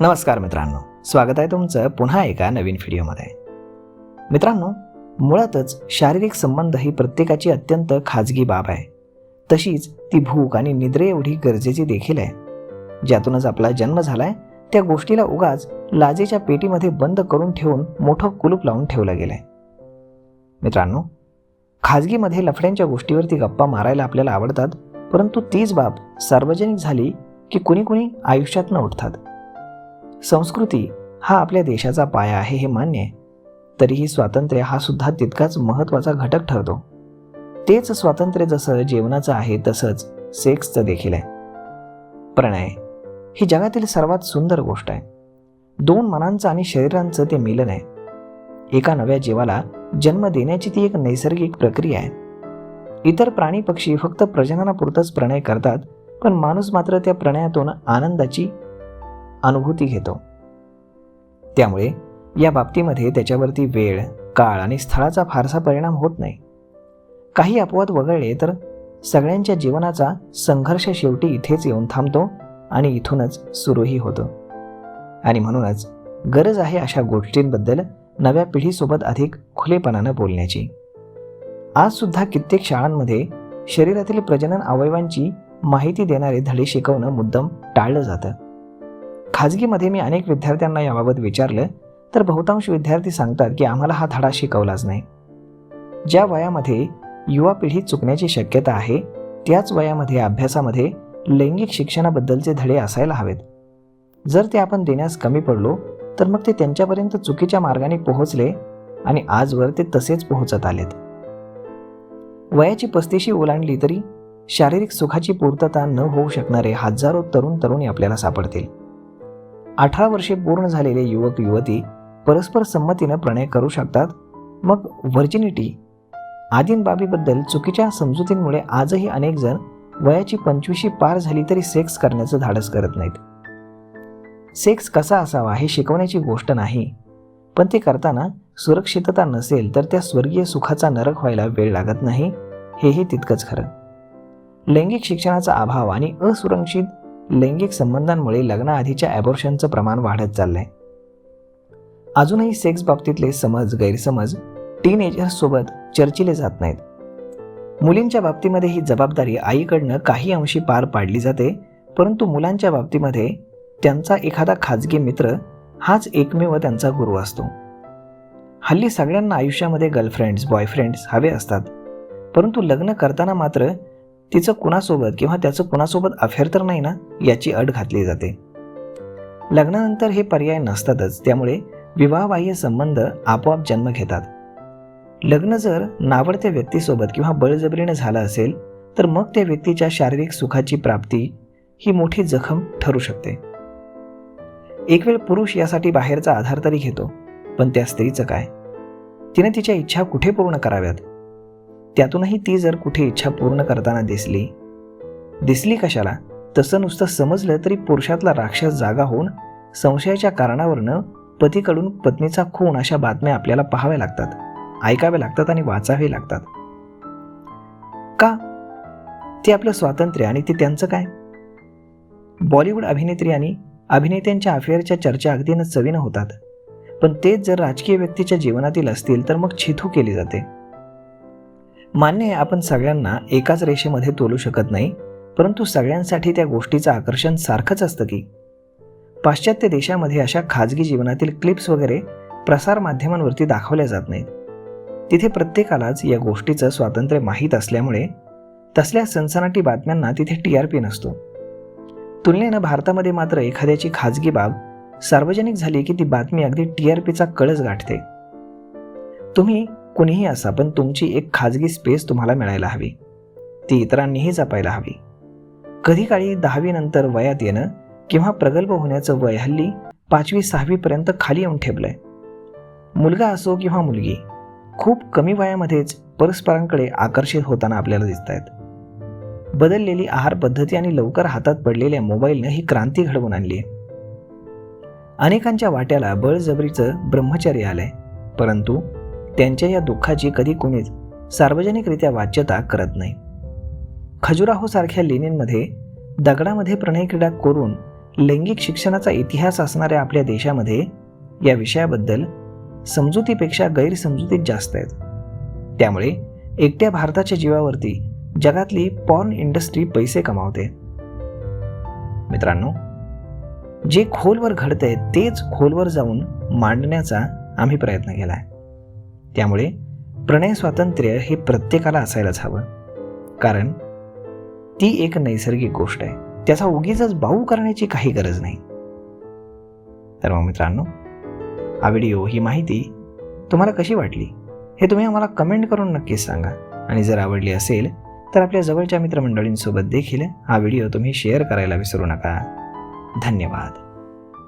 नमस्कार मित्रांनो. स्वागत आहे तुमचं पुन्हा एका नवीन व्हिडिओमध्ये. मित्रांनो मुळातच शारीरिक संबंध ही प्रत्येकाची अत्यंत खाजगी बाब आहे. तशीच ती भूक आणि निद्रे एवढी गरजेची देखील आहे. ज्यातूनच आपला जन्म झालाय त्या गोष्टीला उगाच लाजेच्या पेटीमध्ये बंद करून ठेवून मोठं कुलूप लावून ठेवलं गेलंय. मित्रांनो खाजगीमध्ये लफड्यांच्या गोष्टीवरती गप्पा मारायला आपल्याला आवडतात परंतु तीच बाब सार्वजनिक झाली की कुणी कुणी आयुष्यात न उठतात. संस्कृती हा आपल्या देशाचा पाया आहे हे मान्य आहे. तरीही स्वातंत्र्य हा सुद्धा तितकाच महत्त्वाचा घटक ठरतो. तेच स्वातंत्र्य जसं जेवणाचं आहे तसंच सेक्सचं देखील आहे. प्रणय ही जगातील सर्वात सुंदर गोष्ट आहे. दोन मनांचं आणि शरीरांचं ते मिलन आहे. एका नव्या जीवाला जन्म देण्याची ती एक नैसर्गिक प्रक्रिया आहे. इतर प्राणी पक्षी फक्त प्रजननापुरतंच प्रणय करतात पण माणूस मात्र त्या प्रणयातून आनंदाची अनुभूती घेतो. त्यामुळे या बाबतीमध्ये त्याच्यावरती वेळ काळ आणि स्थळाचा फारसा परिणाम होत नाही. काही अपवाद वगळले तर सगळ्यांच्या जीवनाचा संघर्ष शेवटी इथेच येऊन थांबतो आणि इथूनच सुरूही होतो. आणि म्हणूनच गरज आहे अशा गोष्टींबद्दल नव्या पिढीसोबत अधिक खुलेपणानं बोलण्याची. आजसुद्धा कित्येक शाळांमध्ये शरीरातील प्रजनन अवयवांची माहिती देणारे धडे शिकवणं मुद्दम टाळलं जातं. खाजगीमध्ये मी अनेक विद्यार्थ्यांना याबाबत विचारलं तर बहुतांश विद्यार्थी सांगतात की आम्हाला हा धडा शिकवलाच नाही. ज्या वयामध्ये युवा पिढी चुकण्याची शक्यता आहे त्याच वयामध्ये अभ्यासामध्ये लैंगिक शिक्षणाबद्दलचे धडे असायला हवेत. जर ते आपण देण्यास कमी पडलो तर मग ते त्यांच्यापर्यंत चुकीच्या मार्गाने पोहोचले आणि आजवर ते तसेच पोहोचत आलेत. वयाची पस्तीशी ओलांडली तरी शारीरिक सुखाची पूर्तता न होऊ शकणारे हजारो तरुण तरुणी आपल्याला सापडतील. अठरा वर्षे पूर्ण झालेले युवक युवती परस्पर संमतीनं प्रणय करू शकतात. मग व्हर्जिनिटी आदीन बाबीबद्दल चुकीच्या समजुतींमुळे आजही अनेक जण वयाची पंचवीशी पार झाली तरी सेक्स करण्याचं धाडस करत नाहीत. सेक्स कसा असावा हे शिकवण्याची गोष्ट नाही. पण ते करताना सुरक्षितता नसेल तर त्या स्वर्गीय सुखाचा नरक व्हायला वेळ लागत नाही. हेही तितकंच खरं. लैंगिक शिक्षणाचा अभाव आणि असुरक्षित लैंगिक संबंधांमुळे लग्नाआधीच्या ॲबॉर्शनचं प्रमाण वाढत चाललंय. अजूनही सेक्स बाबतीतले समज गैरसमज टीनेजर्ससोबत चर्चिले जात नाहीत. मुलींच्या बाबतीमध्ये ही जबाबदारी आईकडनं काही अंशी पार पाडली जाते परंतु मुलांच्या बाबतीमध्ये त्यांचा एखादा खाजगी मित्र हाच एकमेव त्यांचा गुरु असतो. हल्ली सगळ्यांना आयुष्यामध्ये गर्लफ्रेंड्स बॉयफ्रेंड्स हवे असतात परंतु लग्न करताना मात्र तिचं कुणासोबत किंवा त्याचं कुणासोबत अफेअर तर नाही ना याची अट घातली जाते. लग्नानंतर हे पर्याय नसतातच त्यामुळे विवाहबाह्य संबंध आपोआप जन्म घेतात. लग्न जर नावडत्या व्यक्तीसोबत किंवा बळजबरीनं झालं असेल तर मग त्या व्यक्तीच्या शारीरिक सुखाची प्राप्ती ही मोठी जखम ठरू शकते. एक वेळ पुरुष यासाठी बाहेरचा आधार तरी घेतो पण त्या स्त्रीचं काय? तिने तिच्या इच्छा कुठे पूर्ण कराव्यात? त्यातूनही ती जर कुठे इच्छा पूर्ण करताना दिसली दिसली कशाला? तसं नुसतं समजलं तरी पुरुषातला राक्षस जागा होऊन संशयाच्या कारणावरनं पतीकडून पत्नीचा खून अशा बातम्या आपल्याला पाहाव्या लागतात ऐकाव्या लागतात आणि वाचावे लागतात. का? ते आपलं स्वातंत्र्य आणि ते त्यांचं काय? बॉलिवूड अभिनेत्री आणि अभिनेत्यांच्या अफेअरच्या चर्चा अगदीनं चवीनं होतात. पण तेच जर राजकीय व्यक्तीच्या जीवनातील असतील तर मग छिथू केली जाते. मान्य आहे आपण सगळ्यांना एकाच रेषेमध्ये तोलू शकत नाही परंतु सगळ्यांसाठी त्या गोष्टीचं आकर्षण सारखंच असतं की. पाश्चात्य देशामध्ये अशा खाजगी जीवनातील क्लिप्स वगैरे प्रसार माध्यमांवरती दाखवल्या जात नाहीत. तिथे प्रत्येकालाच या गोष्टीचं स्वातंत्र्य माहीत असल्यामुळे तसल्या सनसनाटी बातम्यांना तिथे टी आर पी नसतो. तुलनेनं भारतामध्ये मात्र एखाद्याची खाजगी बाब सार्वजनिक झाली की ती बातमी अगदी टी आर पीचा कळस गाठते. तुम्ही कुणीही असा पण तुमची एक खाजगी स्पेस तुम्हाला मिळायला हवी. ती इतरांनीही जपायला हवी. कधी काळी दहावीनंतर वयात येणं किंवा प्रगल्भ होण्याचं वय हल्ली पाचवी सहावीपर्यंत खाली येऊन ठेपलंय. मुलगा असो किंवा मुलगी खूप कमी वयामध्येच परस्परांकडे आकर्षित होताना आपल्याला दिसत आहेत बदललेली आहार पद्धती आणि लवकर हातात पडलेल्या मोबाईलनं ही क्रांती घडवून आणली आहे अनेकांच्या वाट्याला बळजबरीचं ब्रह्मचर्य आलंय परंतु त्यांच्या या दुःखाची कधी कुणीच सार्वजनिकरित्या वाच्यता करत नाही. खजुराहो सारख्या लेणींमध्ये दगडामध्ये प्रणय क्रीडा करून लैंगिक शिक्षणाचा इतिहास असणाऱ्या आपल्या देशामध्ये या विषयाबद्दल समजुतीपेक्षा गैरसमजुतीत जास्त आहेत. त्यामुळे एकट्या भारताच्या जीवावरती जगातली पॉर्न इंडस्ट्री पैसे कमावते. मित्रांनो जे खोलवर घडतंय तेच खोलवर जाऊन मांडण्याचा आम्ही प्रयत्न केला आहे त्यामुळे प्रणय स्वातंत्र्य हे प्रत्येकाला असायलाच हवं. कारण ती एक नैसर्गिक गोष्ट आहे. त्याचा उगीच बाऊ करण्याची काही गरज नाही. तर मग मित्रांनो हा व्हिडिओ ही माहिती तुम्हाला कशी वाटली? हे तुम्ही आम्हाला कमेंट करून नक्कीच सांगा. आणि जर आवडली असेल तर आपल्या जवळच्या मित्रमंडळींसोबत देखील हा व्हिडिओ तुम्ही शेअर करायला विसरू नका. धन्यवाद.